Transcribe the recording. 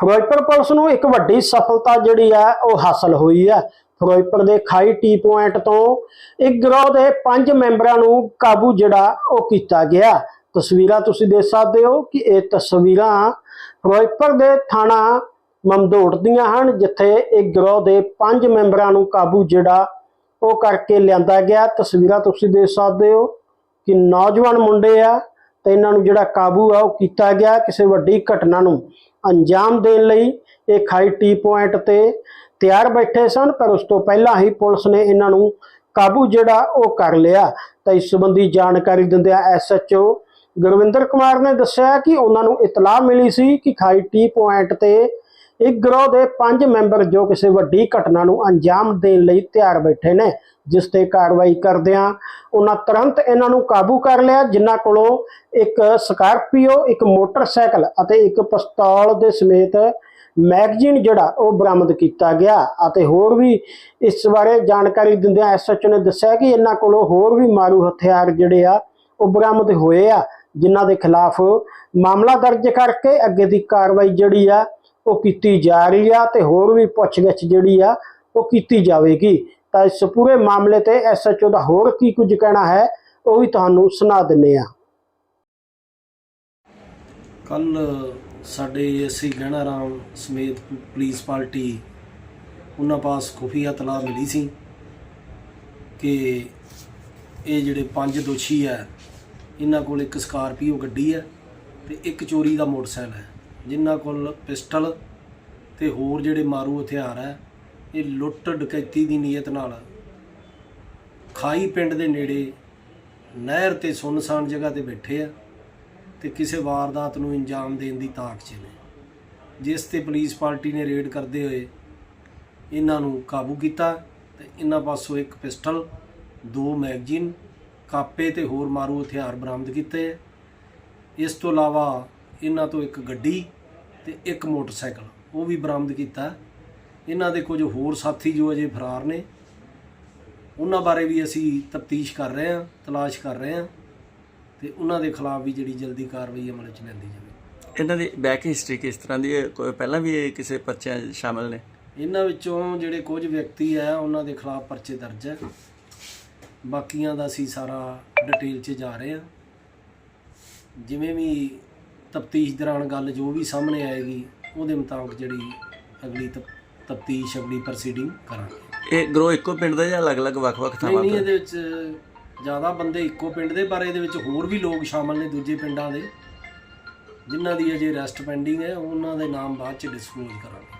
Firozpur police ਨੂੰ ਇੱਕ ਵੱਡੀ ਸਫਲਤਾ ਜਿਹੜੀ ਆ ਉਹ ਹਾਸਲ ਹੋਈ ਹੈ। ਫਿਰੋਜ਼ਪੁਰ ਦੇ ਖਾਈ ਟੀ ਪੁਆਇੰਟ ਤੋਂ ਇੱਕ ਗਰੋਹ ਦੇ ਪੰਜ ਮੈਂਬਰਾਂ ਨੂੰ ਕਾਬੂ ਜਿਹੜਾ ਉਹ ਕੀਤਾ ਗਿਆ। ਤਸਵੀਰਾਂ ਤੁਸੀਂ ਦੇਖ ਸਕਦੇ ਹੋ ਕਿ ਇਹ ਤਸਵੀਰਾਂ ਫਿਰੋਜ਼ਪੁਰ ਦੇ ਥਾਣਾ ਮਮਦੋਟ ਦੀਆਂ ਹਨ, ਜਿੱਥੇ ਇੱਕ ਗਰੋਹ ਦੇ ਪੰਜ ਮੈਂਬਰਾਂ ਨੂੰ ਕਾਬੂ ਜਿਹੜਾ ਉਹ ਕਰਕੇ ਲਿਆਂਦਾ ਗਿਆ। ਤਸਵੀਰਾਂ ਤੁਸੀਂ ਦੇਖ ਸਕਦੇ ਹੋ ਕਿ ਨੌਜਵਾਨ ਮੁੰਡੇ ਆ ਤੇ ਇਹਨਾਂ ਨੂੰ ਜਿਹੜਾ ਕਾਬੂ ਆ ਉਹ ਕੀਤਾ ਗਿਆ। ਕਿਸੇ ਵੱਡੀ ਘਟਨਾ ਨੂੰ ਅੰਜਾਮ ਦੇਣ ਲਈ ਇਹ ਖਾਈ ਟੀ ਪੁਆਇੰਟ ਤੇ ਤਿਆਰ ਬੈਠੇ ਸਨ, ਪਰ ਉਸ ਤੋਂ ਪਹਿਲਾਂ ਹੀ ਪੁਲਿਸ ਨੇ ਇਹਨਾਂ ਨੂੰ ਕਾਬੂ ਜਿਹੜਾ ਉਹ ਕਰ ਲਿਆ। ਤਾਂ ਇਸ ਸੰਬੰਧੀ ਜਾਣਕਾਰੀ ਦਿੰਦਿਆਂ ਐਸਐਚਓ ਗੁਰਵਿੰਦਰ ਕੁਮਾਰ ਨੇ ਦੱਸਿਆ ਕਿ ਉਹਨਾਂ ਨੂੰ ਇਤਲਾਹ ਮਿਲੀ ਸੀ ਕਿ ਖਾਈ ਟੀ ਪੁਆਇੰਟ ਤੇ ਇੱਕ ਗਰੋਹ ਦੇ ਪੰਜ ਮੈਂਬਰ ਜੋ ਕਿਸੇ ਵੱਡੀ ਘਟਨਾ ਨੂੰ ਅੰਜਾਮ ਦੇਣ ਲਈ ਤਿਆਰ ਬੈਠੇ ਨੇ, ਜਿਸ ਤੇ ਕਾਰਵਾਈ ਕਰਦਿਆਂ ਉਹਨਾਂ ਤੁਰੰਤ ਇਹਨਾਂ ਨੂੰ ਕਾਬੂ ਕਰ ਲਿਆ, ਜਿਨ੍ਹਾਂ ਕੋਲੋਂ ਇੱਕ ਸਕਾਰਪੀਓ, ਇੱਕ ਮੋਟਰਸਾਈਕਲ ਅਤੇ ਇੱਕ ਪਿਸਤੌਲ ਦੇ ਸਮੇਤ ਮੈਗਜ਼ੀਨ ਜਿਹੜਾ ਉਹ ਬਰਾਮਦ ਕੀਤਾ ਗਿਆ। ਅਤੇ ਹੋਰ ਵੀ ਇਸ ਬਾਰੇ ਜਾਣਕਾਰੀ ਦਿੰਦਿਆਂ ਐਸਐਚ ਨੇ ਦੱਸਿਆ ਕਿ ਇਹਨਾਂ ਕੋਲੋਂ ਹੋਰ ਵੀ ਮਾਰੂ ਹਥਿਆਰ ਜਿਹੜੇ ਆ, ਉਹ ਬਰਾਮਦ ਹੋਏ ਆ, ਜਿਨ੍ਹਾਂ ਦੇ ਖਿਲਾਫ ਮਾਮਲਾ ਦਰਜ ਕਰਕੇ ਅੱਗੇ ਦੀ ਕਾਰਵਾਈ ਜਿਹੜੀ ਆ ਉਹ ਕੀਤੀ ਜਾ ਰਹੀ ਆ ਤੇ ਹੋਰ ਵੀ ਪੁੱਛਗਿੱਛ ਜਿਹੜੀ ਆ ਉਹ ਕੀਤੀ ਜਾਵੇਗੀ। ਤਾਂ ਇਸ ਪੂਰੇ ਮਾਮਲੇ ਤੇ ਐਸਐਚਓ ਦਾ ਹੋਰ ਕੀ ਕੁਝ ਕਹਿਣਾ ਹੈ, ਉਹ ਵੀ ਤੁਹਾਨੂੰ ਸੁਣਾ ਦਿੰਨੇ ਆ ਕੱਲ ਸਾਡੇ ਐਸਸੀ ਗਹਿਣਾ ਰਾਮ ਸਮੇਤ ਪੁਲਿਸ ਪਾਰਟੀ ਉਹਨਾਂ ਪਾਸ ਖੁਫੀਆ ਤਲਾਹ ਮਿਲੀ ਸੀ ਕਿ ਇਹ ਜਿਹੜੇ ਪੰਜ ਦੋਸ਼ੀ ਹੈ ਇਹਨਾਂ ਕੋਲ ਇੱਕ ਸਕਾਰਪੀਓ ਗੱਡੀ ਹੈ ਤੇ ਇੱਕ ਚੋਰੀ ਦਾ ਮੋਟਰਸਾਈਕਲ ਹੈ। ਜਿਨ੍ਹਾਂ ਕੋਲ ਪਿਸਟਲ ਤੇ ਹੋਰ ਜਿਹੜੇ ਮਾਰੂ ਹਥਿਆਰ ਹੈ, ਇਹ ਲੁੱਟ ਡਕੈਤੀ ਦੀ ਨੀਅਤ ਨਾਲ ਖਾਈ ਪਿੰਡ ਦੇ ਨੇੜੇ ਨਹਿਰ ਤੇ ਸੁੰਨਸਾਨ ਜਗ੍ਹਾ ਤੇ ਬੈਠੇ ਆ ਤੇ ਕਿਸੇ ਵਾਰਦਾਤ ਨੂੰ ਅੰਜਾਮ ਦੇਣ ਦੀ ਤਾਕ 'ਚ ਨੇ ਜਿਸ ਤੇ ਪੁਲਿਸ ਪਾਰਟੀ ਨੇ ਰੇਡ ਕਰਦੇ ਹੋਏ ਇਹਨਾਂ ਨੂੰ ਕਾਬੂ ਕੀਤਾ ਤੇ ਇਹਨਾਂ ਪਾਸੋਂ ਇੱਕ ਪਿਸਟਲ, ਦੋ ਮੈਗਜ਼ੀਨ, ਕਾਪੇ ਤੇ ਹੋਰ ਮਾਰੂ ਹਥਿਆਰ ਬਰਾਮਦ ਕੀਤੇ ਹੈ। ਇਸ ਤੋਂ ਇਲਾਵਾ ਇਹਨਾਂ ਤੋਂ ਇੱਕ ਗੱਡੀ ਤੇ ਇੱਕ ਮੋਟਰਸਾਈਕਲ ਉਹ ਵੀ ਬਰਾਮਦ ਕੀਤਾ। ਇਹਨਾਂ ਦੇ ਕੁਝ ਹੋਰ ਸਾਥੀ ਜੋ ਅਜੇ ਫਰਾਰ ਨੇ ਉਹਨਾਂ ਬਾਰੇ ਵੀ ਅਸੀਂ ਤਫਤੀਸ਼ ਕਰ ਰਹੇ ਹਾਂ ਤਲਾਸ਼ ਕਰ ਰਹੇ ਹਾਂ ਤੇ ਉਹਨਾਂ ਦੇ ਖਿਲਾਫ ਵੀ ਜਿਹੜੀ ਜਲਦੀ ਕਾਰਵਾਈ ਅਮਲ 'ਚ ਲੈਂਦੀ ਜਾਵੇ। ਇਹਨਾਂ ਦੀ ਬੈਕ ਹਿਸਟਰੀ ਕਿਸ ਤਰ੍ਹਾਂ ਦੀ ਹੈ? ਕੋਈ ਪਹਿਲਾਂ ਵੀ ਇਹ ਕਿਸੇ ਪਰਚਿਆਂ 'ਚ ਸ਼ਾਮਲ ਨੇ? ਇਹਨਾਂ ਵਿੱਚੋਂ ਜਿਹੜੇ ਕੁਝ ਵਿਅਕਤੀ ਆ ਉਹਨਾਂ ਦੇ ਖਿਲਾਫ ਪਰਚੇ ਦਰਜ ਹੈ ਬਾਕੀਆਂ ਦਾ ਅਸੀਂ ਸਾਰਾ ਡਿਟੇਲ 'ਚ ਜਾ ਰਹੇ ਹਾਂ। ਜਿਵੇਂ ਵੀ ਤਫਤੀਸ਼ ਦੌਰਾਨ ਗੱਲ ਜੋ ਵੀ ਸਾਹਮਣੇ ਆਏਗੀ ਉਹਦੇ ਮੁਤਾਬਕ ਜਿਹੜੀ ਅਗਲੀ ਤਫਤੀਸ਼ ਅਗਲੀ ਪ੍ਰੋਸੀਡਿੰਗ ਕਰਾਂਗੇ। ਇਹ ਗਰੋ ਇੱਕੋ ਪਿੰਡ ਦਾ ਜਾਂ ਅਲੱਗ-ਅਲੱਗ ਵੱਖ-ਵੱਖ ਨਹੀਂ ਥਾਵਾਂ ਨਹੀਂ ਤੋਂ? ਇਹਦੇ ਵਿੱਚ ਜ਼ਿਆਦਾ ਬੰਦੇ ਇੱਕੋ ਪਿੰਡ ਦੇ ਪਰ ਇਹਦੇ ਵਿੱਚ ਹੋਰ ਵੀ ਲੋਕ ਸ਼ਾਮਲ ਨੇ ਦੂਜੇ ਪਿੰਡਾਂ ਦੇ ਜਿਨ੍ਹਾਂ ਦੀ ਅਜੇ ਅਰੈਸਟ ਪੈਂਡਿੰਗ ਹੈ ਉਹਨਾਂ ਦੇ ਨਾਮ ਬਾਅਦ ਚ ਡਿਸਕਲੋਜ਼ ਕਰਾਂਗੇ।